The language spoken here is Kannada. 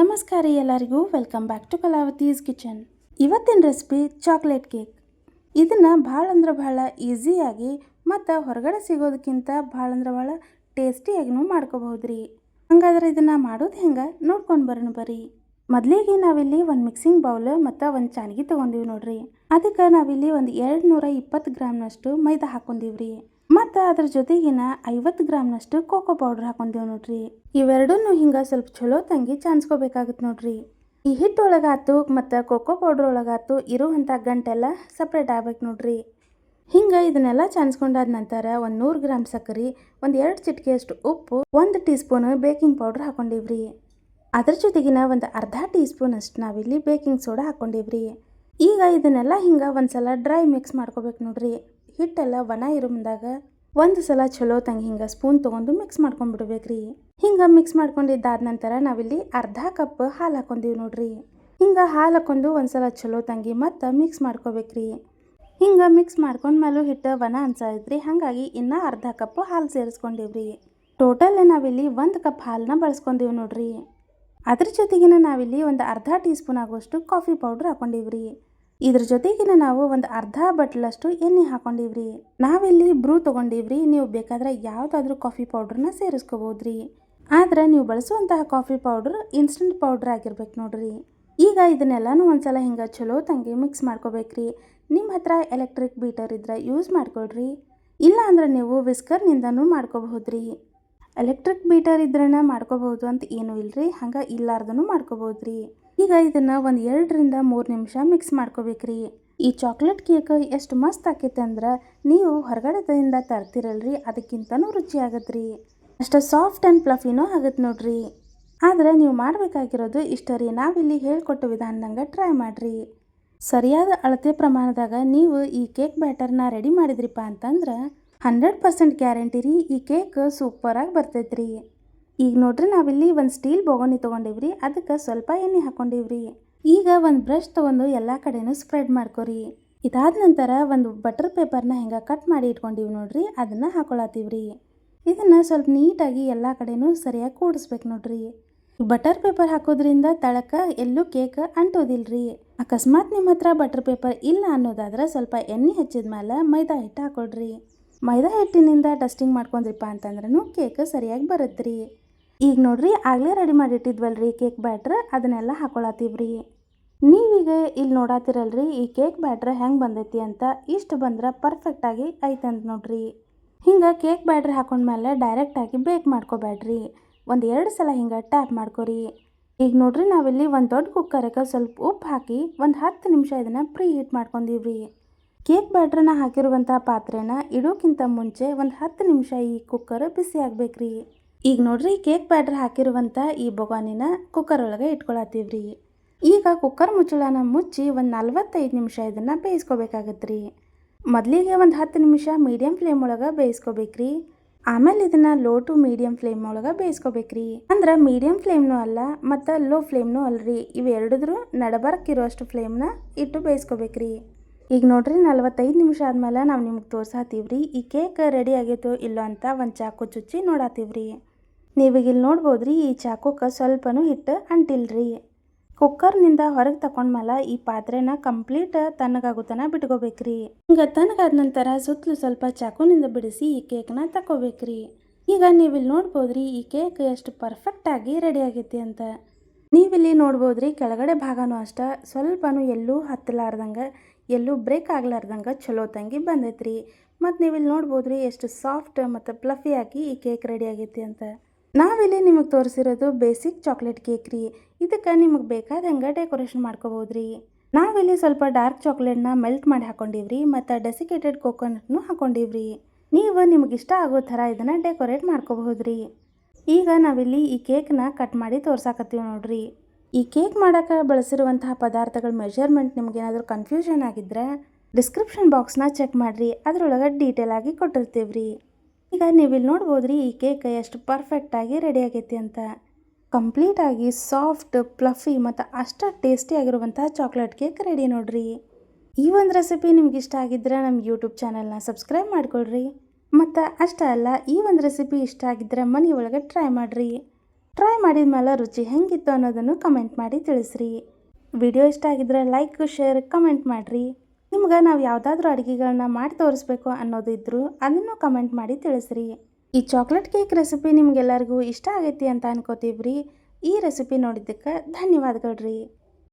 ನಮಸ್ಕಾರ ಎಲ್ಲರಿಗೂ. Welcome back to Kalavati's kitchen ಇವತ್ತಿನ ರೆಸಿಪಿ ಚಾಕ್ಲೇಟ್ ಕೇಕ್ ಇದನ್ನು ಭಾಳ ಅಂದ್ರೆ ಭಾಳ ಈಸಿಯಾಗಿ ಮತ್ತು ಹೊರಗಡೆ ಸಿಗೋದಕ್ಕಿಂತ ಭಾಳ ಅಂದ್ರೆ ಭಾಳ ಟೇಸ್ಟಿಯಾಗಿನೂ ಮಾಡ್ಕೋಬಹುದು ರೀ. ಹಂಗಾದ್ರೆ ಇದನ್ನು ಮಾಡೋದು ಹೆಂಗೆ? ನೋಡ್ಕೊಂಡು ಬರೋಣ ಬರ್ರಿ. ಮೊದಲಿಗೆ ನಾವಿಲ್ಲಿ ಒಂದು ಮಿಕ್ಸಿಂಗ್ ಬೌಲ್ ಮತ್ತು ಒಂದು ಚಾನಿಗೆ ತೊಗೊಂಡಿವಿ ನೋಡ್ರಿ. ಅದಕ್ಕೆ ನಾವಿಲ್ಲಿ ಒಂದು ಎರಡು ನೂರ ಇಪ್ಪತ್ತು ಗ್ರಾಮ್ನಷ್ಟು ಮೈದಾ ರೀ ಮತ್ತು ಅದ್ರ ಜೊತೆಗಿನ ಐವತ್ತು ಗ್ರಾಮ್ನಷ್ಟು ಕೋಕೋ ಪೌಡ್ರ್ ಹಾಕೊಂಡೇವು ನೋಡ್ರಿ. ಇವೆರಡೂ ಹಿಂಗೆ ಸ್ವಲ್ಪ ಚಲೋ ತಂಗಿ ಚಾನ್ಸ್ಕೋಬೇಕಾಗುತ್ತೆ ನೋಡ್ರಿ. ಈ ಹಿಟ್ಟು ಒಳಗಾತು ಮತ್ತು ಕೋಕೋ ಪೌಡ್ರ್ ಒಳಗಾತು ಇರುವಂಥ ಗಂಟೆಲ್ಲ ಸಪ್ರೇಟ್ ಆಗ್ಬೇಕು ನೋಡ್ರಿ. ಹಿಂಗೆ ಇದನ್ನೆಲ್ಲ ಚಾನ್ಸ್ಕೊಂಡಾದ ನಂತರ ಒಂದು ನೂರು ಗ್ರಾಮ್ ಸಕ್ಕರೆ, ಒಂದು ಎರಡು ಚಿಟಿಕೆಯಷ್ಟು ಉಪ್ಪು, ಒಂದು ಟೀ ಸ್ಪೂನ್ ಬೇಕಿಂಗ್ ಪೌಡ್ರ್ ಹಾಕೊಂಡಿವ್ರಿ. ಅದ್ರ ಜೊತೆಗಿನ ಒಂದು ಅರ್ಧ ಟೀ ಸ್ಪೂನ್ ಅಷ್ಟು ನಾವಿಲ್ಲಿ ಬೇಕಿಂಗ್ ಸೋಡಾ ಹಾಕೊಂಡೀವ್ರಿ. ಈಗ ಇದನ್ನೆಲ್ಲ ಹಿಂಗೆ ಒಂದು ಸಲ ಡ್ರೈ ಮಿಕ್ಸ್ ಮಾಡ್ಕೋಬೇಕು ನೋಡ್ರಿ. ಹಿಟ್ಟೆಲ್ಲ ಒಣ ಇರೋ ಒಂದು ಸಲ ಚಲೋ ತಂಗಿ ಹಿಂಗೆ ಸ್ಪೂನ್ ತೊಗೊಂಡು ಮಿಕ್ಸ್ ಮಾಡ್ಕೊಂಡ್ಬಿಡ್ಬೇಕ್ರಿ. ಹಿಂಗೆ ಮಿಕ್ಸ್ ಮಾಡ್ಕೊಂಡಿದ್ದಾದ ನಂತರ ನಾವಿಲ್ಲಿ ಅರ್ಧ ಕಪ್ ಹಾಲು ಹಾಕೊಂಡೀವಿ ನೋಡ್ರಿ. ಹಿಂಗೆ ಹಾಲು ಹಾಕೊಂಡು ಒಂದ್ಸಲ ಚಲೋ ತಂಗಿ ಮತ್ತು ಮಿಕ್ಸ್ ಮಾಡ್ಕೋಬೇಕ್ರಿ. ಹಿಂಗೆ ಮಿಕ್ಸ್ ಮಾಡ್ಕೊಂಡ್ಮೇಲೂ ಹಿಟ್ಟು ವನ ಅನ್ಸಾಯ್ತ್ರಿ ಹಾಗಾಗಿ ಇನ್ನೂ ಅರ್ಧ ಕಪ್ ಹಾಲು ಸೇರಿಸ್ಕೊಂಡೀವ್ರಿ. ಟೋಟಲ್ ನಾವಿಲ್ಲಿ ಒಂದು ಕಪ್ ಹಾಲನ್ನ ಬಳಸ್ಕೊಂಡೀವಿ ನೋಡ್ರಿ. ಅದ್ರ ಜೊತೆಗಿನ ನಾವಿಲ್ಲಿ ಒಂದು ಅರ್ಧ ಟೀ ಸ್ಪೂನ್ ಆಗುವಷ್ಟು ಕಾಫಿ ಪೌಡ್ರ್ ಹಾಕೊಂಡೀವ್ರಿ. ಇದ್ರ ಜೊತೆಗಿನ ನಾವು ಒಂದು ಅರ್ಧ ಬಟ್ಲಷ್ಟು ಎಣ್ಣೆ ಹಾಕೊಂಡಿವ್ರಿ. ನಾವಿಲ್ಲಿ ಬ್ರೂ ತೊಗೊಂಡಿವ್ರಿ. ನೀವು ಬೇಕಾದ್ರೆ ಯಾವುದಾದ್ರೂ ಕಾಫಿ ಪೌಡ್ರನ್ನ ಸೇರಿಸ್ಕೋಬೋದ್ರಿ. ಆದ್ರೆ ನೀವು ಬಳಸುವಂತಹ ಕಾಫಿ ಪೌಡ್ರ್ ಇನ್ಸ್ಟಂಟ್ ಪೌಡ್ರ್ ಆಗಿರ್ಬೇಕು ನೋಡ್ರಿ. ಈಗ ಇದನ್ನೆಲ್ಲನೂ ಒಂದ್ಸಲ ಹಿಂಗೆ ಚಲೋ ತಂಗಿ ಮಿಕ್ಸ್ ಮಾಡ್ಕೋಬೇಕ್ರಿ. ನಿಮ್ಮ ಹತ್ರ ಎಲೆಕ್ಟ್ರಿಕ್ ಬೀಟರ್ ಇದ್ರೆ ಯೂಸ್ ಮಾಡ್ಕೊಳ್ರಿ. ಇಲ್ಲ ಅಂದ್ರೆ ನೀವು ವಿಸ್ಕರ್ನಿಂದನೂ ಮಾಡ್ಕೋಬಹುದ್ರಿ. ಎಲೆಕ್ಟ್ರಿಕ್ ಬೀಟರ್ ಇದ್ರನ ಮಾಡ್ಕೋಬಹುದು ಅಂತ ಏನೂ ಇಲ್ಲರಿ ಹಂಗೆ ಇಲ್ಲಾರ್ದನೂ ಮಾಡ್ಕೋಬಹುದ್ರಿ ಈಗ ಇದನ್ನು ಒಂದು ಎರಡರಿಂದ ಮೂರು ನಿಮಿಷ ಮಿಕ್ಸ್ ಮಾಡ್ಕೋಬೇಕ್ರಿ. ಈ ಚಾಕ್ಲೇಟ್ ಕೇಕ್ ಎಷ್ಟು ಮಸ್ತ್ ಆಕೈತೆ ಅಂದ್ರೆ ನೀವು ಹೊರಗಡೆದಿಂದ ತರ್ತಿರಲ್ರಿ, ಅದಕ್ಕಿಂತನೂ ರುಚಿ ಆಗತ್ರಿ. ಅಷ್ಟು ಸಾಫ್ಟ್ ಆ್ಯಂಡ್ ಪ್ಲಫಿನೂ ಆಗತ್ತೆ ನೋಡ್ರಿ. ಆದ್ರೆ ನೀವು ಮಾಡಬೇಕಾಗಿರೋದು ಇಷ್ಟ ರೀ, ನಾವಿಲ್ಲಿ ಹೇಳ್ಕೊಟ್ಟ ವಿಧಾನದಂಗೆ ಟ್ರೈ ಮಾಡಿರಿ. ಸರಿಯಾದ ಅಳತೆ ಪ್ರಮಾಣದಾಗ ನೀವು ಈ ಕೇಕ್ ಬ್ಯಾಟರ್ನ ರೆಡಿ ಮಾಡಿದ್ರಿಪ್ಪ ಅಂತಂದ್ರೆ ಹಂಡ್ರೆಡ್ ಪರ್ಸೆಂಟ್ ಗ್ಯಾರಂಟಿ ರೀ, ಈ ಕೇಕ್ ಸೂಪರಾಗಿ ಬರ್ತೈತ್ರಿ. ಈಗ ನೋಡ್ರಿ ನಾವಿಲ್ಲಿ ಒಂದು ಸ್ಟೀಲ್ ಬೊಗೋನಿ ತೊಗೊಂಡಿವ್ರಿ, ಅದಕ್ಕೆ ಸ್ವಲ್ಪ ಎಣ್ಣೆ ಹಾಕೊಂಡಿವ್ರಿ. ಈಗ ಒಂದು ಬ್ರಷ್ ತೊಗೊಂಡು ಎಲ್ಲ ಕಡೆನೂ ಸ್ಪ್ರೆಡ್ ಮಾಡ್ಕೊರಿ. ಇದಾದ ನಂತರ ಒಂದು ಬಟರ್ ಪೇಪರ್ನ ಹೆಂಗೆ ಕಟ್ ಮಾಡಿ ಇಟ್ಕೊಂಡಿವಿ ನೋಡ್ರಿ, ಅದನ್ನು ಹಾಕೊಳತ್ತೀವ್ರಿ ಇದನ್ನು ಸ್ವಲ್ಪ ನೀಟಾಗಿ ಎಲ್ಲ ಕಡೆನೂ ಸರಿಯಾಗಿ ಕೂಡಿಸ್ಬೇಕು ನೋಡ್ರಿ. ಬಟರ್ ಪೇಪರ್ ಹಾಕೋದ್ರಿಂದ ತಳಕ ಎಲ್ಲೂ ಕೇಕ್ ರೀ ಅಕಸ್ಮಾತ್ ನಿಮ್ಮ ಹತ್ರ ಬಟರ್ ಪೇಪರ್ ಇಲ್ಲ ಅನ್ನೋದಾದ್ರೆ ಸ್ವಲ್ಪ ಎಣ್ಣೆ ಹಚ್ಚಿದ ಮೇಲೆ ಮೈದಾ ಹಿಟ್ಟು ಹಾಕೊಳ್ರಿ. ಮೈದಾ ಹಿಟ್ಟಿನಿಂದ ಡಸ್ಟಿಂಗ್ ಮಾಡ್ಕೊಂಡ್ರಿಪ್ಪ ಅಂತಂದ್ರೂ ಕೇಕ್ ಸರಿಯಾಗಿ ಬರುತ್ತ್ರಿ ಈಗ ನೋಡ್ರಿ ಆಗಲೇ ರೆಡಿ ಮಾಡಿಟ್ಟಿದ್ವಲ್ರಿ ಕೇಕ್ ಬ್ಯಾಟ್ರ್ ಅದನ್ನೆಲ್ಲ ಹಾಕೊಳತ್ತೀವ್ರಿ. ನೀವೀಗ ಇಲ್ಲಿ ನೋಡಾತಿರಲ್ರಿ ಈ ಕೇಕ್ ಬ್ಯಾಟ್ರ್ ಹೆಂಗೆ ಬಂದೈತಿ ಅಂತ ಇಷ್ಟು ಬಂದ್ರೆ ಪರ್ಫೆಕ್ಟಾಗಿ ಐತಂತ ನೋಡ್ರಿ. ಹಿಂಗೆ ಕೇಕ್ ಬ್ಯಾಟ್ರ್ ಹಾಕೊಂಡ್ಮೇಲೆ ಡೈರೆಕ್ಟಾಗಿ ಬೇಕ್ ಮಾಡ್ಕೋಬೇಡ್ರಿ ಒಂದು ಎರಡು ಸಲ ಹಿಂಗೆ ಟ್ಯಾಪ್ ಮಾಡ್ಕೊರಿ. ಈಗ ನೋಡ್ರಿ ನಾವಿಲ್ಲಿ ಒಂದು ದೊಡ್ಡ ಕುಕ್ಕರಕ್ಕೆ ಸ್ವಲ್ಪ ಉಪ್ಪು ಹಾಕಿ ಒಂದು ಹತ್ತು ನಿಮಿಷ ಇದನ್ನು ಪ್ರೀ ಹೀಟ್ ಮಾಡ್ಕೊಂಡಿವ್ರಿ ಕೇಕ್ ಬ್ಯಾಟ್ರನ್ನ ಹಾಕಿರುವಂಥ ಪಾತ್ರೆನ ಇಡೋಕ್ಕಿಂತ ಮುಂಚೆ ಒಂದು ಹತ್ತು ನಿಮಿಷ ಈ ಕುಕ್ಕರ್ ಬಿಸಿ ಆಗ್ಬೇಕ್ರಿ. ಈಗ ನೋಡ್ರಿ ಕೇಕ್ ಬ್ಯಾಟ್ರ್ ಹಾಕಿರುವಂಥ ಈ ಬೊಗಾನಿನ ಕುಕ್ಕರ್ ಒಳಗೆ ಇಟ್ಕೊಳತ್ತೀವ್ರಿ. ಈಗ ಕುಕ್ಕರ್ ಮುಚ್ಚಳನ ಮುಚ್ಚಿ ಒಂದು ನಲ್ವತ್ತೈದು ನಿಮಿಷ ಇದನ್ನು ರೀ ಮೊದಲಿಗೆ ಒಂದು ಹತ್ತು ನಿಮಿಷ ಮೀಡಿಯಮ್ ಫ್ಲೇಮ್ ಒಳಗೆ ಬೇಯಿಸ್ಕೋಬೇಕ್ರಿ. ಆಮೇಲೆ ಇದನ್ನು ಲೋ ಟು ಮೀಡಿಯಮ್ ಫ್ಲೇಮ್ ಒಳಗೆ ಬೇಯಿಸ್ಕೋಬೇಕ್ರಿ. ಅಂದ್ರೆ ಮೀಡಿಯಮ್ ಫ್ಲೇಮ್ನೂ ಅಲ್ಲ, ಮತ್ತು ಲೋ ಫ್ಲೇಮ್ನೂ ಅಲ್ರಿ. ಇವೆರಡದ್ರು ನಡಬರ್ಕಿರೋಷ್ಟು ಫ್ಲೇಮ್ನ ಇಟ್ಟು ಬೇಯಿಸ್ಕೋಬೇಕ್ರಿ. ಈಗ ನೋಡ್ರಿ ನಲ್ವತ್ತೈದು ನಿಮಿಷ ಆದಮೇಲೆ ನಾವು ನಿಮ್ಗೆ ತೋರ್ಸಾತೀವ್ರಿ, ಈ ಕೇಕ್ ರೆಡಿ ಆಗೈತೋ ಇಲ್ಲೋ ಅಂತ ಒಂದು ಚಾಕು ಚುಚ್ಚಿ ನೋಡಾತೀವ್ರಿ. ನೀವೀಗ ಇಲ್ಲಿ ನೋಡ್ಬೋದ್ರಿ, ಈ ಚಾಕುಕ್ಕೆ ಸ್ವಲ್ಪನೂ ಹಿಟ್ಟು ಅಂಟಿಲ್ರಿ. ಕುಕ್ಕರ್ನಿಂದ ಹೊರಗೆ ತಗೊಂಡ್ಮೇಲೆ ಈ ಪಾತ್ರೆನ ಕಂಪ್ಲೀಟ್ ತಣ್ಣಗಾಗುತ್ತನ ಬಿಟ್ಕೋಬೇಕ್ರಿ. ಹಿಂಗೆ ತಣ್ಣಗಾದ ನಂತರ ಸುತ್ತಲೂ ಸ್ವಲ್ಪ ಚಾಕುನಿಂದ ಬಿಡಿಸಿ ಈ ಕೇಕ್ನ ತಗೋಬೇಕ್ರಿ ಈಗ ನೀವಿಲ್ಲಿ ನೋಡ್ಬೋದ್ರಿ, ಈ ಕೇಕ್ ಎಷ್ಟು ಪರ್ಫೆಕ್ಟಾಗಿ ರೆಡಿ ಆಗೈತಿ ಅಂತ. ನೀವಿಲ್ಲಿ ನೋಡ್ಬೋದ್ರಿ, ಕೆಳಗಡೆ ಭಾಗನೂ ಅಷ್ಟ ಸ್ವಲ್ಪನೂ ಎಲ್ಲೂ ಹತ್ತಲಾರ್ದಂಗೆ, ಎಲ್ಲೂ ಬ್ರೇಕ್ ಆಗ್ಲಾರ್ದಂಗೆ ಚಲೋ ತಂಗಿ ಬಂದೈತ್ರಿ. ಮತ್ತು ನೀವಿಲ್ಲಿ ನೋಡ್ಬೋದ್ರಿ, ಎಷ್ಟು ಸಾಫ್ಟ್ ಮತ್ತು ಪ್ಲಫಿಯಾಗಿ ಈ ಕೇಕ್ ರೆಡಿ ಆಗೈತಿ ಅಂತ. ನಾವಿಲ್ಲಿ ನಿಮಗೆ ತೋರಿಸಿರೋದು ಬೇಸಿಕ್ ಚಾಕ್ಲೇಟ್ ಕೇಕ್ ರೀ ಇದಕ್ಕೆ ನಿಮಗೆ ಬೇಕಾದಂಗೆ ಡೆಕೋರೇಷನ್ ಮಾಡ್ಕೋಬೋದ್ರಿ. ನಾವಿಲ್ಲಿ ಸ್ವಲ್ಪ ಡಾರ್ಕ್ ಚಾಕ್ಲೇಟ್ನ ಮೆಲ್ಟ್ ಮಾಡಿ ಹಾಕೊಂಡಿವ್ರಿ ಮತ್ತು ಡೆಸಿಕೇಟೆಡ್ ಕೋಕೋನಟ್ನು ಹಾಕೊಂಡಿವ್ರಿ. ನೀವು ನಿಮಗೆ ಇಷ್ಟ ಆಗೋ ಥರ ಇದನ್ನು ಡೆಕೋರೇಟ್ ಮಾಡ್ಕೋಬಹುದು ರೀ ಈಗ ನಾವಿಲ್ಲಿ ಈ ಕೇಕ್ನ ಕಟ್ ಮಾಡಿ ತೋರ್ಸಾಕತ್ತೀವಿ ನೋಡ್ರಿ. ಈ ಕೇಕ್ ಮಾಡೋಕೆ ಬಳಸಿರುವಂತಹ ಪದಾರ್ಥಗಳ ಮೆಜರ್ಮೆಂಟ್ ನಿಮಗೇನಾದರೂ ಕನ್ಫ್ಯೂಷನ್ ಆಗಿದ್ರೆ ಡಿಸ್ಕ್ರಿಪ್ಷನ್ ಬಾಕ್ಸ್ನ ಚೆಕ್ ಮಾಡಿರಿ. ಅದರೊಳಗೆ ಡೀಟೇಲ್ ಆಗಿ ಕೊಟ್ಟಿರ್ತೀವ್ರಿ. ಈಗ ನೀವು ಇಲ್ಲಿ ನೋಡ್ಬೋದ್ರಿ ಈ ಕೇಕ್ ಎಷ್ಟು ಪರ್ಫೆಕ್ಟಾಗಿ ರೆಡಿ ಆಗೈತಿ ಅಂತ. ಕಂಪ್ಲೀಟಾಗಿ ಸಾಫ್ಟ್ ಪ್ಲಫಿ ಮತ್ತು ಅಷ್ಟು ಟೇಸ್ಟಿ ಆಗಿರುವಂಥ ಚಾಕ್ಲೇಟ್ ಕೇಕ್ ರೆಡಿ ನೋಡ್ರಿ. ಈ ಒಂದು ರೆಸಿಪಿ ನಿಮ್ಗೆ ಇಷ್ಟ ಆಗಿದ್ದರೆ ನಮ್ಮ ಯೂಟ್ಯೂಬ್ ಚಾನಲ್ನ ಸಬ್ಸ್ಕ್ರೈಬ್ ಮಾಡ್ಕೊಳ್ರಿ. ಮತ್ತು ಅಷ್ಟೇ ಅಲ್ಲ, ಈ ಒಂದು ರೆಸಿಪಿ ಇಷ್ಟ ಆಗಿದ್ರೆ ಒಳಗೆ ಟ್ರೈ ಮಾಡಿರಿ. ಟ್ರೈ ಮಾಡಿದ ಮೇಲೆ ರುಚಿ ಹೆಂಗಿತ್ತು ಅನ್ನೋದನ್ನು ಕಮೆಂಟ್ ಮಾಡಿ ತಿಳಿಸ್ರಿ. ವಿಡಿಯೋ ಇಷ್ಟ ಆಗಿದ್ರೆ ಲೈಕ್ ಶೇರ್ ಕಮೆಂಟ್ ಮಾಡಿರಿ. ನಿಮ್ಗೆ ನಾವು ಯಾವುದಾದ್ರೂ ಅಡುಗೆಗಳನ್ನ ಮಾಡಿ ತೋರಿಸ್ಬೇಕು ಅನ್ನೋದಿದ್ರು ಅದನ್ನು ಕಮೆಂಟ್ ಮಾಡಿ ತಿಳಿಸ್ರಿ. ಈ ಚಾಕ್ಲೇಟ್ ಕೇಕ್ ರೆಸಿಪಿ ನಿಮ್ಗೆಲ್ಲರಿಗೂ ಇಷ್ಟ ಆಗೈತಿ ಅಂತ ಅನ್ಕೋತೀವ್ರಿ. ಈ ರೆಸಿಪಿ ನೋಡಿದ್ದಕ್ಕೆ ಧನ್ಯವಾದಗಳು ರೀ